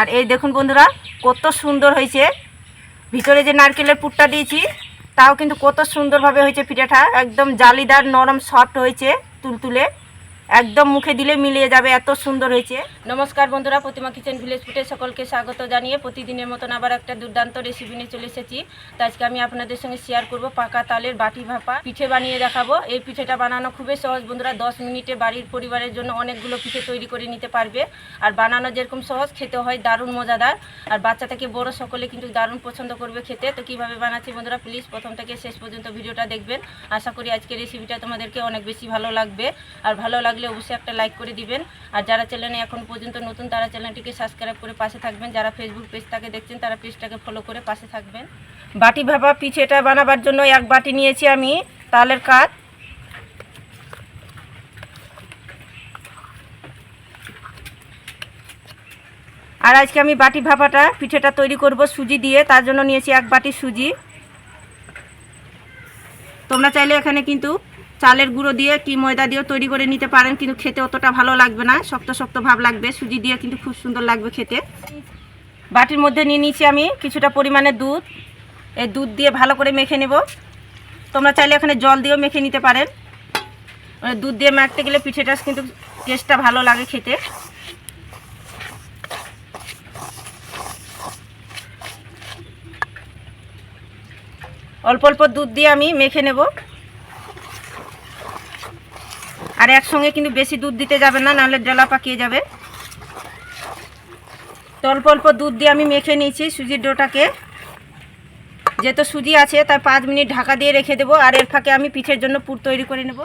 আর এই দেখুন বন্ধুরা, কত সুন্দর হয়েছে। ভিতরে যে নারকেলের পুরটা দিয়েছি, তাও কিন্তু কত সুন্দরভাবে হয়েছে পিঠাটা। একদম জালিদার, নরম সফট হয়েছে তুলতুলে। একদম মুখে দিলে মিলিয়ে যাবে, এত সুন্দর হয়েছে। নমস্কার বন্ধুরা, প্রতিমা কিচেন ভিলেজ ফুটে সকলকে স্বাগত জানিয়ে প্রতিদিনের মতন আবার একটা দুর্দান্ত রেসিপি নিয়ে চলে এসেছি। তো আজকে আমি আপনাদের সঙ্গে শেয়ার করব পাকা তালের বাটি ভাপা। পিঠে বানিয়ে দেখাবো। এই পিঠেটা বানানো খুবই সহজ বন্ধুরা, দশ মিনিটে বাড়ির পরিবারের জন্য অনেকগুলো পিঠে তৈরি করে নিতে পারবে। আর বানানো যেরকম সহজ, খেতে হয় দারুণ মজাদার। আর বাচ্চা থেকে বড় সকলে কিন্তু দারুণ পছন্দ করবে খেতে। তো কীভাবে বানাচ্ছি বন্ধুরা প্লিজ প্রথম থেকে শেষ পর্যন্ত ভিডিওটা দেখবেন। আশা করি আজকের রেসিপিটা তোমাদেরকে অনেক বেশি ভালো লাগবে। আর ভালো লাগলে অবশ্যই একটা লাইক করে দিবেন। আর যারা চ্যানেলে এখন পর্যন্ত নতুন, তারা চ্যানেলটিকে সাবস্ক্রাইব করে পাশে থাকবেন। যারা ফেসবুক পেজটাকে দেখছেন, তারা পেজটাকে ফলো করে পাশে থাকবেন। বাটি ভাপা পিঠেটা বানাবার জন্য এক বাটি নিয়েছি আমি তালের কাঠ। আর আজকে আমি বাটি ভাপাটা, পিঠেটা তৈরি করব সুজি দিয়ে। তার জন্য নিয়েছি এক বাটি সুজি। তোমরা চাইলে এখানে কিন্তু চালের গুঁড়ো দিয়ে কি ময়দা দিয়েও তৈরি করে নিতে পারেন, কিন্তু খেতে অতটা ভালো লাগবে না, শক্ত শক্ত ভাব লাগবে, সুজি দিয়ে কিন্তু খুব সুন্দর লাগবে খেতে। বাটির মধ্যে নিয়ে নিয়েছি আমি কিছুটা পরিমাণে দুধ। এই দুধ দিয়ে ভালো করে মেখে নেব। তোমরা চাইলে এখানে জল দিয়েও মেখে নিতে পারেন। মানে দুধ দিয়ে মাখতে গেলে পিঠেটা কিন্তু টেস্টটা ভালো লাগে খেতে। অল্প অল্প দুধ দিয়ে আমি মেখে নেব। আর একসঙ্গে কিন্তু বেশি দুধ দিতে যাবে না, নাহলে জলা পাকিয়ে যাবে। তো অল্প অল্প দুধ দিয়ে আমি মেখে নিয়েছি সুজির ডোটাকে। যেহেতু সুজি আছে, তাই পাঁচ মিনিট ঢাকা দিয়ে রেখে দেবো, আর এর ফাঁকে আমি পিঠের জন্য পুর তৈরি করে নেব।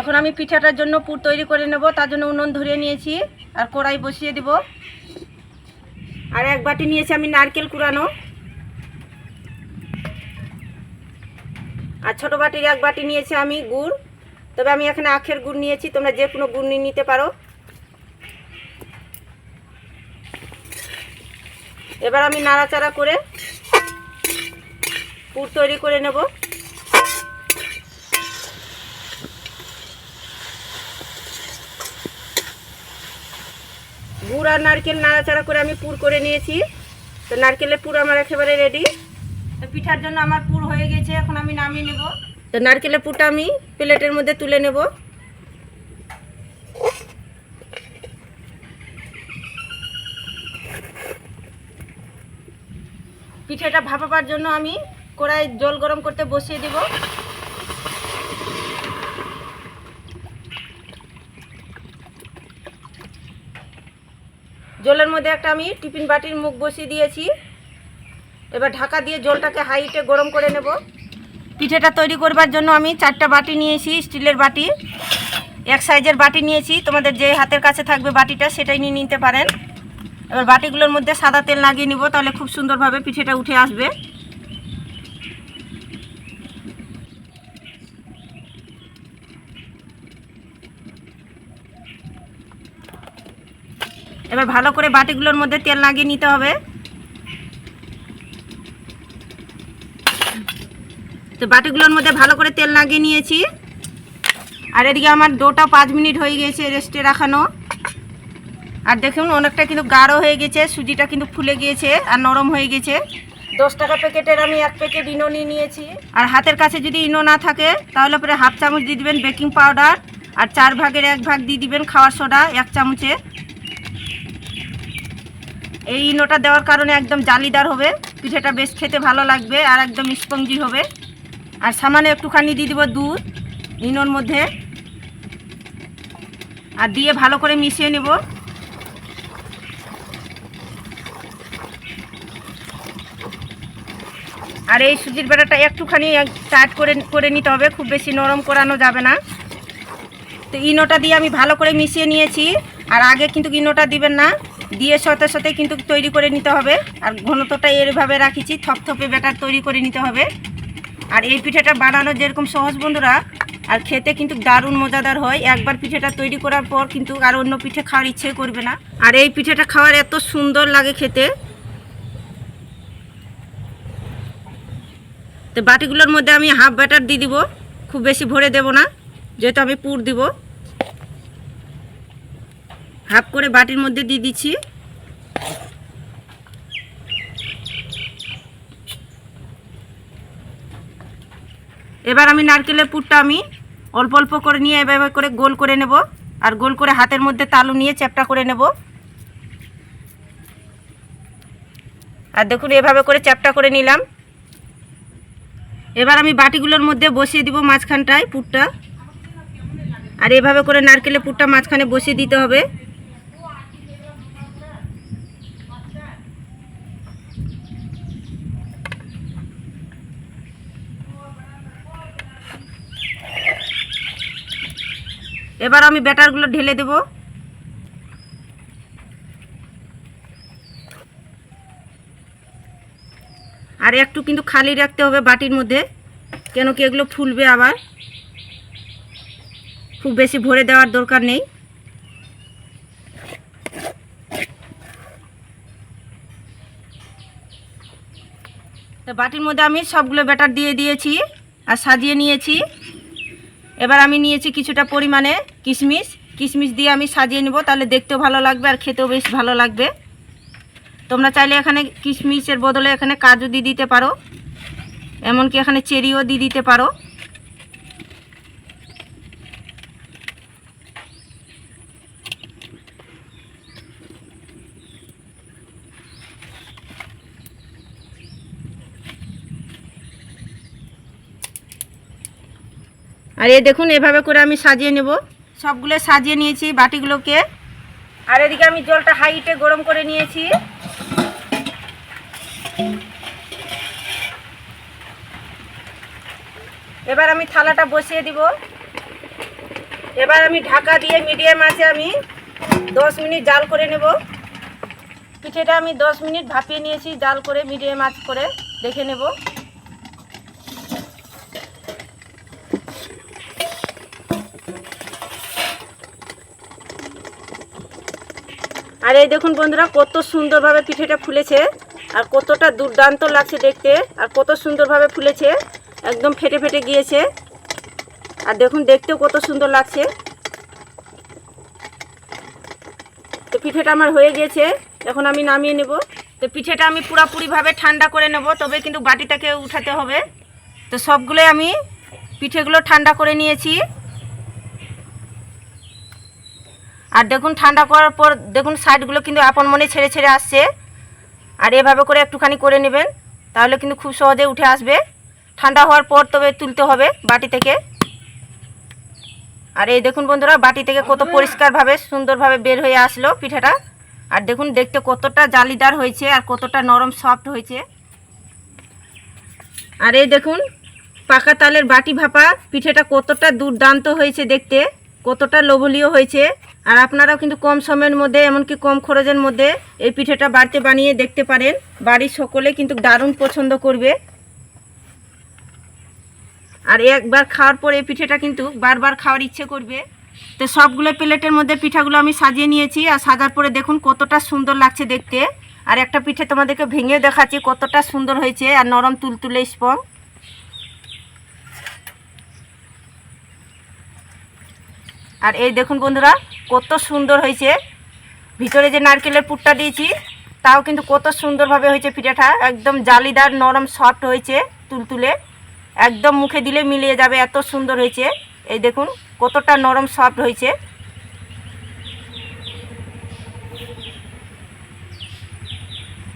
এখন আমি পিঠাটার জন্য পুর তৈরি করে নেব, তার জন্য উনুন ধরিয়ে নিয়েছি, আর কড়াই বসিয়ে দেব। আর এক বাটি নিয়েছি আমি নারকেল কুড়ানো। আর ছোটো বাটির এক বাটি নিয়েছি আমি গুড়। তবে আমি এখানে আখের গুড় নিয়েছি, তোমরা যে কোনো গুড় নিয়ে নিতে পারো। এবার আমি নাড়াচাড়া করে পুর তৈরি করে নেব। গুড় আর নারকেল নাড়াচাড়া করে আমি পুর করে নিয়েছি। তো নারকেলের পুর আমার একেবারে রেডি তো পিঠার জন্য আমার পুর হয়ে গেছে, এখন আমি নামিয়ে নেব। তো নারকেলের পুটা আমি প্লেটের মধ্যে তুলে নেব। পিঠেটা ভাপাবার জন্য আমি কড়াই জল গরম করতে বসিয়ে দেব। জলের মধ্যে একটা আমি টিফিন বাটির মুখ বসিয়ে দিয়েছি। এবার ঢাকা দিয়ে জলটাকে হাইটে গরম করে নেব। পিঠেটা তৈরি করবার জন্য আমি চারটা বাটি নিয়েছি, স্টিলের বাটি। এক সাইজের বাটি নিয়েছি। তোমাদের যে হাতের কাছে থাকবে বাটিটা, সেটাই নিয়ে নিতে পারেন। এবার বাটিগুলোর মধ্যে সাদা তেল লাগিয়ে নিব, তাহলে খুব সুন্দরভাবে পিঠেটা উঠে আসবে। এবার ভালো করে বাটিগুলোর মধ্যে তেল লাগিয়ে নিতে হবে। তো বাটিগুলোর মধ্যে ভালো করে তেল লাগিয়ে নিয়েছি। আর এদিকে আমার ডোটা পাঁচ মিনিট হয়ে গিয়েছে রেস্টে রাখানো। আর দেখুন অনেকটা কিন্তু গাঢ় হয়ে গেছে সুজিটা কিন্তু ফুলে গিয়েছে আর নরম হয়ে গেছে। দশ টাকা প্যাকেটের আমি এক প্যাকেট ইনো নিয়ে নিয়েছি। আর হাতের কাছে যদি ইনো না থাকে তাহলে পরে হাফ চামচ দিয়ে দিবেন বেকিং পাউডার আর চার ভাগের এক ভাগ দিয়ে দিবেন খাওয়ার সোডা এক চামচে। এই ইনোটা দেওয়ার কারণে একদম জালিদার হবে পিঠেটা বেশ খেতে ভালো লাগবে আর একদম স্পঞ্জি হবে। আর সামান্য একটুখানি দিয়ে দিব দুধ ইনোর মধ্যে। আর দিয়ে ভালো করে মিশিয়ে নেব। আর এই সুজির বেড়াটা একটুখানি টাইট করে করে নিতে হবে, খুব বেশি নরম করানো যাবে না। তো ইনোটা দিয়ে আমি ভালো করে মিশিয়ে নিয়েছি, আর আগে কিন্তু ইনোটা দিবেন না, দিয়ে সাথে সাথে কিন্তু তৈরি করে নিতে হবে। আর ঘনত্বটা এরভাবে রাখিছি, থপথপে ব্যাটার তৈরি করে নিতে হবে। আর এই পিঠেটা বানানো যেরকম সহজ বন্ধুরা, আর খেতে কিন্তু দারুণ মজাদার হয়। একবার পিঠেটা তৈরি করার পর কিন্তু আর অন্য পিঠে খাওয়ার ইচ্ছে করবে না। আর এই পিঠেটা খাওয়ার এত সুন্দর লাগে খেতে। তো বাটিগুলোর মধ্যে আমি হাফ ব্যাটার দিয়ে দিব, খুব বেশি ভরে দেব না, যেহেতু আমি পুর দিব। হাফ করে বাটির মধ্যে দিয়ে দিচ্ছি। এবার আমি নারকেলের পুরটা আমি অল্প অল্প করে নিয়ে এভাবে করে গোল করে নেব আর গোল করে হাতের মধ্যে তালু নিয়ে চ্যাপটা করে নেব। আর দেখুন, এভাবে করে চ্যাপটা করে নিলাম। এবার আমি বাটিগুলোর মধ্যে বসিয়ে দিব মাঝখানটায় পুরটা। আর এভাবে করে নারকেলের পুরটা মাঝখানে বসিয়ে দিতে হবে। এবার আমি ব্যাটারগুলো ঢেলে দেব। আর একটু কিন্তু খালি রাখতে হবে বাটির মধ্যে, কেন কি এগুলো ফুলবে আবার। খুব বেশি ভরে দেওয়ার দরকার নেই। তো বাটির মধ্যে আমি সবগুলো ব্যাটার দিয়ে দিয়েছি আর সাজিয়ে নিয়েছি। এবার আমি নিয়েছি কিছুটা পরিমাণে কিশমিশ। কিশমিশ দিয়ে আমি সাজিয়ে নেব, তাহলে দেখতেও ভালো লাগবে আর খেতেও বেশ ভালো লাগবে। তোমরা চাইলে এখানে কিশমিশের বদলে এখানে কাজু দিয়ে দিতে পারো, এমনকি এখানে চেরিও দিয়ে দিতে পারো। আর এই দেখুন, এভাবে করে আমি সাজিয়ে নেব। সবগুলো সাজিয়ে নিয়েছি বাটিগুলোকে। আর এদিকে আমি জলটা হাইটে গরম করে নিয়েছি। এবার আমি থালাটা বসিয়ে দিব। এবার আমি ঢাকা দিয়ে মিডিয়াম আছে আমি দশ মিনিট জাল করে নেব। পিঠেটা আমি দশ মিনিট ভাপিয়ে নিয়েছি, জাল করে মিডিয়াম আঁচ করে দেখে নেব। আর এই দেখুন বন্ধুরা, কত সুন্দরভাবে পিঠেটা ফুলেছে আর কতটা দুর্দান্ত লাগছে দেখতে, আর কত সুন্দরভাবে ফুলেছে, একদম ফেটে ফেটে গিয়েছে। আর দেখুন, দেখতেও কত সুন্দর লাগছে। তো পিঠেটা আমার হয়ে গিয়েছে, এখন আমি নামিয়ে নেব। তো পিঠেটা আমি পুরাপুরিভাবে ঠান্ডা করে নেব, তবে কিন্তু বাটিটাকে উঠাতে হবে। তো সবগুলোই আমি পিঠেগুলো ঠান্ডা করে নিয়েছি। আর দেখুন ঠান্ডা করার পর দেখুন সাইডগুলো কিন্তু আপন মনে ছেড়ে ছেড়ে আসছে। আর এভাবে করে একটুখানি করে নেবেন, তাহলে কিন্তু খুব সহজে উঠে আসবে। ঠান্ডা হওয়ার পর তবে তুলতে হবে বাটি থেকে। আর এই দেখুন বন্ধুরা, বাটি থেকে কত পরিষ্কারভাবে, সুন্দরভাবে বের হয়ে আসলো পিঠাটা। আর দেখুন, দেখতে কতটা জালিদার হয়েছে আর কতটা নরম সফট হয়েছে। আর এই দেখুন, পাকা তালের বাটি ভাপা পিঠেটা কতটা দুর্দান্ত হয়েছে দেখতে। কতটা লোভনীয় হয়েছে। আর আপনারাও কিন্তু কম সময়ের মধ্যে, এমনকি কম খরচের মধ্যে এই পিঠেটা বাড়িতে বানিয়ে দেখতে পারেন। বাড়ির সকলে কিন্তু দারুণ পছন্দ করবে। আর একবার খাওয়ার পর এই পিঠেটা কিন্তু বারবার খাওয়ার ইচ্ছে করবে। তো সবগুলো প্লেটের মধ্যে পিঠাগুলো আমি সাজিয়ে নিয়েছি। আর সাজার পরে দেখুন কতটা সুন্দর লাগছে দেখতে। আর একটা পিঠে তোমাদেরকে ভেঙে দেখাচ্ছি কতটা সুন্দর হয়েছে। আর নরম তুলতুলে স্পং। আর এই দেখুন বন্ধুরা, কত সুন্দর হয়েছে। ভিতরে যে নারকেলের পুরটা দিয়েছি, তাও কিন্তু কত সুন্দরভাবে হয়েছে পিঠাটা। একদম জালিদার, নরম, সফট হয়েছে তুলতুলে। একদম মুখে দিলে মিলিয়ে যাবে, এত সুন্দর হয়েছে। এই দেখুন, কতটা নরম, সফট হয়েছে।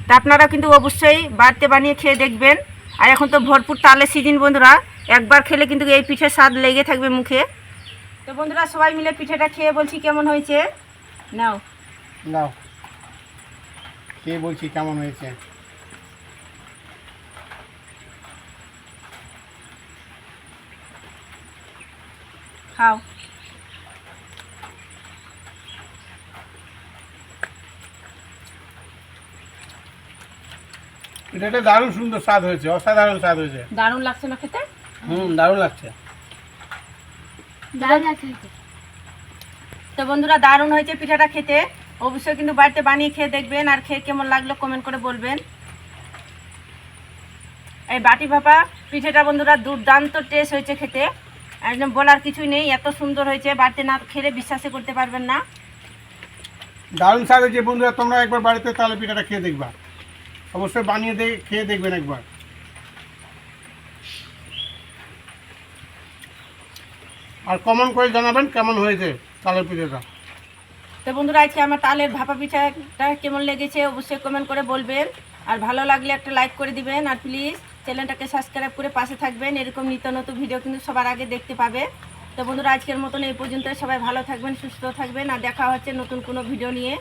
তা আপনারা কিন্তু অবশ্যই বাড়তে বানিয়ে খেয়ে দেখবেন। আর এখন তো ভরপুর তালের সিজন বন্ধুরা। একবার খেলে কিন্তু এই পিঠের স্বাদ লেগে থাকবে মুখে। তো বন্ধুরা সবাই মিলে পিঠেটা খেয়ে বলছি কেমন হয়েছে? নাও। দাও কে বলছি কেমন হয়েছে। খাও। এটা দারুণ সুন্দর স্বাদ হয়েছে অসাধারণ স্বাদ হয়েছে। দারুণ লাগছে না খেতে? হুম দারুণ লাগছে। তো বন্ধুরা, দারুণ হয়েছে পিঠাটা খেতে। অবশ্যই কিন্তু বাড়িতে বানিয়ে খেয়ে দেখবেন আর খেয়ে কেমন লাগল কমেন্ট করে বলবেন। এই বাটি ভাপা পিঠেটা বন্ধুরা দুর্দান্ত টেস্ট হয়েছে খেতে। একদম বলার কিছুই নেই, এত সুন্দর হয়েছে। বাড়িতে না খেলে বিশ্বাসই করতে পারবেন না। দারুণ স্বাদ হয়েছে বন্ধুরা, তোমরা একবার বাড়িতে তাহলে পিঠাটা খেয়ে দেখবা। অবশ্যই বানিয়ে খেয়ে দেখবেন একবার। আর কমন করে জানাবেন কেমন হয়েছে তালের পিঠেটা। তো বন্ধুরা, আজকে আমার তালের ভাপা পিঠাটা কেমন লেগেছে অবশ্যই কমেন্ট করে বলবেন। আর ভালো লাগলে একটা লাইক করে দিবেন। আর প্লিজ চ্যানেলটাকে সাবস্ক্রাইব করে পাশে থাকবেন। এরকম নিত্য নতুন ভিডিও কিন্তু সবার আগে দেখতে পাবে। তো বন্ধুরা, আজকের মতন এই পর্যন্ত। সবাই ভালো থাকবেন, সুস্থ থাকবেন। আর দেখা হচ্ছে নতুন কোনো ভিডিও নিয়ে।